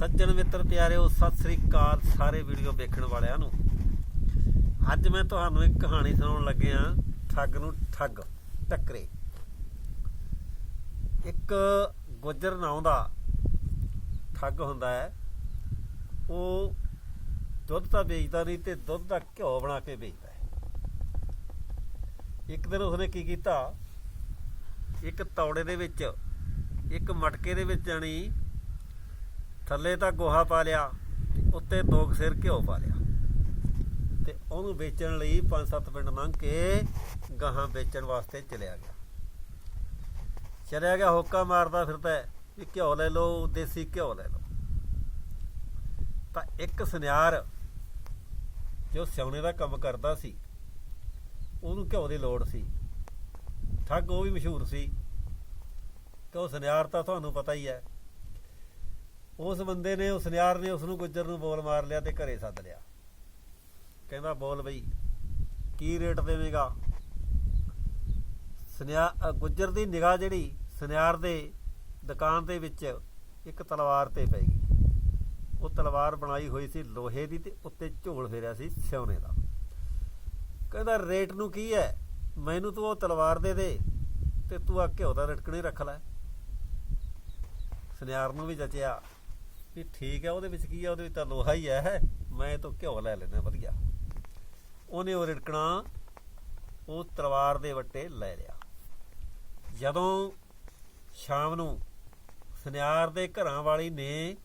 ਸੱਜਣ ਮਿੱਤਰ ਪਿਆਰਿਓ, ਸਤਿ ਸ੍ਰੀ ਅਕਾਲ ਸਾਰੇ ਵੀਡੀਓ ਵੇਖਣ ਵਾਲਿਆਂ ਨੂੰ। ਅੱਜ ਮੈਂ ਤੁਹਾਨੂੰ ਇੱਕ ਕਹਾਣੀ ਸੁਣਾਉਣ ਲੱਗਿਆ ਠੱਗ ਨੂੰ ਠੱਗ, ਟੱਕਰੇ। ਇੱਕ ਗੁੱਜਰ ਨਾਂ ਦਾ ਠੱਗ ਹੁੰਦਾ ਹੈ। ਉਹ ਦੁੱਧ ਤਾਂ ਵੇਚਦਾ ਨਹੀਂ ਤੇ ਦੁੱਧ ਦਾ ਘਿਓ ਬਣਾ ਕੇ ਵੇਚਦਾ ਹੈ। ਇੱਕ ਦਿਨ ਉਸਨੇ ਕੀ ਕੀਤਾ? ਇੱਕ ਤੌੜੇ ਦੇ ਵਿੱਚ, ਇੱਕ ਮਟਕੇ ਦੇ ਵਿੱਚ ਜਾਣੀ ਥੱਲੇ ਤਾਂ ਗੋਹਾ ਪਾ ਲਿਆ, ਉੱਤੇ ਦੋ ਕੁ ਸਿਰ ਘਿਓ ਪਾ ਲਿਆ। ਤੇ ਉਹਨੂੰ ਵੇਚਣ ਲਈ ਪੰਜ ਸੱਤ ਪਿੰਡ ਮੰਗ ਕੇ ਗਾਹਾਂ ਵੇਚਣ ਵਾਸਤੇ ਚਲਿਆ ਗਿਆ। ਚਲਿਆ ਗਿਆ, ਹੋਕਾ ਮਾਰਦਾ ਫਿਰਦਾ ਵੀ ਘਿਓ ਲੈ ਲਓ, ਦੇਸੀ ਘਿਓ ਲੈ ਲਓ। ਤਾਂ ਇੱਕ ਸੁਨਿਆਰ ਜੋ ਸਿਉਣੇ ਦਾ ਕੰਮ ਕਰਦਾ ਸੀ, ਉਹਨੂੰ ਘਿਓ ਦੀ ਲੋੜ ਸੀ। ਠੱਗ ਉਹ ਵੀ ਮਸ਼ਹੂਰ ਸੀ। ਤੇ ਉਹ ਸੁਨਿਆਰ ਤਾਂ ਤੁਹਾਨੂੰ ਪਤਾ ਹੀ ਹੈ ਉਸ ਬੰਦੇ ਨੇ, ਉਸ ਸੁਨਿਆਰ ਨੇ ਉਸ ਨੂੰ ਗੁੱਜਰ ਨੂੰ ਬੋਲ ਮਾਰ ਲਿਆ ਤੇ ਘਰੇ ਸੱਦ ਲਿਆ। ਕਹਿੰਦਾ, ਬੋਲ ਬਈ, ਕੀ ਰੇਟ ਦੇਵੇਂਗਾ? ਸੁਨਿਆਰ ਗੁੱਜਰ ਦੀ ਨਿਗਾਹ ਜਿਹੜੀ ਸੁਨਿਆਰ ਦੇ ਦੁਕਾਨ ਦੇ ਵਿੱਚ ਇੱਕ ਤਲਵਾਰ ਤੇ ਪੈ ਗਈ। ਉਹ ਤਲਵਾਰ ਬਣਾਈ ਹੋਈ ਸੀ ਲੋਹੇ ਦੀ ਤੇ ਉੱਤੇ ਝੋਲ ਫੇਰਿਆ ਸੀ ਸਿਉਨੇ ਦਾ। ਕਹਿੰਦਾ ਰੇਟ ਨੂੰ ਕੀ ਹੈ? ਮੈਨੂੰ ਤੂੰ ਉਹ ਤਲਵਾਰ ਦੇ ਦੇ ਤੇ ਤੂੰ ਆ ਘਿਓ ਦਾ ਰਟਕਣੀ ਰੱਖ ਲੈ। ਸੁਨਿਆਰ ਨੂੰ ਵੀ ਜਚਿਆ। ਵੀ ਠੀਕ ਹੈ, ਉਹਦੇ ਵਿੱਚ ਕੀ ਹੈ, ਉਹਦੇ ਵਿੱਚ ਤਾਂ ਲੋਹਾ ਹੀ ਹੈ ਮੈਂ ਤਾਂ ਘਿਓ ਲੈ ਲੈਣਾ ਵਧੀਆ। ਉਹਨੇ ਉਹ ਰਟਕਣਾ ਉਹ ਤਲਵਾਰ ਦੇ ਵੱਟੇ ਲੈ ਲਿਆ। ਜਦੋਂ ਸ਼ਾਮ ਨੂੰ ਸੁਨਿਆਰ ਦੇ ਘਰਾਂ ਵਾਲੀ ਨੇ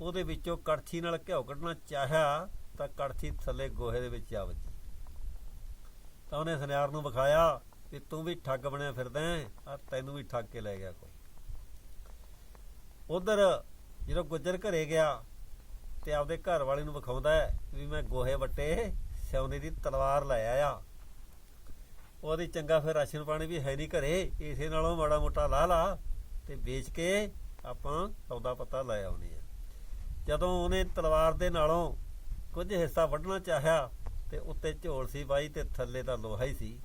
ਉਹਦੇ ਵਿੱਚੋਂ ਕੜਛੀ ਨਾਲ ਘਿਓ ਕੱਢਣਾ ਚਾਹਿਆ, ਤਾਂ ਕੜਛੀ ਥੱਲੇ ਗੋਹੇ ਦੇ ਵਿੱਚ ਆ ਵੱਜੀ। ਤਾਂ ਉਹਨੇ ਸੁਨਿਆਰ ਨੂੰ ਵਿਖਾਇਆ ਕਿ ਤੂੰ ਵੀ ਠੱਗ ਬਣਿਆ ਫਿਰਦਾ ਆ ਤੈਨੂੰ ਵੀ ਠੱਗ ਕੇ ਲੈ ਗਿਆ ਕੋਈ। ਉਧਰ ਜਦੋਂ ਗੁੱਜਰ ਘਰੇ ਗਿਆ ਤੇ ਆਪਦੇ ਘਰ ਵਾਲੇ ਨੂੰ ਵਿਖਾਉਂਦਾ ਹੈ ਵੀ ਮੈਂ ਗੋਹੇ ਵੱਟੇ ਸਿਉਨੇ ਦੀ ਤਲਵਾਰ ਲੈ ਆਇਆ। ਉਹਦੀ ਚੰਗਾ ਫਿਰ ਰਾਸ਼ਨ ਪਾਣੀ ਵੀ ਹੈ ਨਹੀਂ ਘਰੇ, ਇਸੇ ਨਾਲੋਂ ਮਾੜਾ ਮੋਟਾ ਲਾ ਲਾ ਤੇ ਵੇਚ ਕੇ ਆਪਾਂ ਸੌਦਾ ਪਤਾ ਲੈ ਆਉਣੀ ਆ ਜਦੋਂ ਉਹਨੇ ਤਲਵਾਰ ਦੇ ਨਾਲੋਂ ਕੁਝ ਹਿੱਸਾ ਵੱਢਣਾ ਚਾਹਿਆ ਤੇ ਉੱਤੇ ਝੋਲ ਸੀ ਬਾਈ ਤੇ ਥੱਲੇ ਤਾਂ ਲੋਹਾ ਹੀ ਸੀ,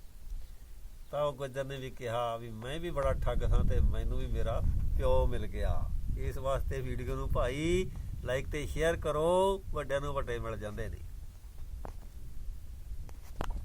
ਤਾਂ ਉਹ ਗੁੱਜਰ ਨੇ ਵੀ ਕਿਹਾ ਵੀ ਮੈਂ ਵੀ ਬੜਾ ਠੱਗ ਹਾਂ ਤੇ ਮੈਨੂੰ ਵੀ ਮੇਰਾ ਪਿਓ ਮਿਲ ਗਿਆ। ਇਸ ਵਾਸਤੇ ਵੀਡੀਓ ਨੂੰ ਭਾਈ ਲਾਈਕ ਤੇ ਸ਼ੇਅਰ ਕਰੋ, ਵੱਡਿਆਂ ਨੂੰ ਵੱਡੇ ਮਿਲ ਜਾਂਦੇ ਨੇ।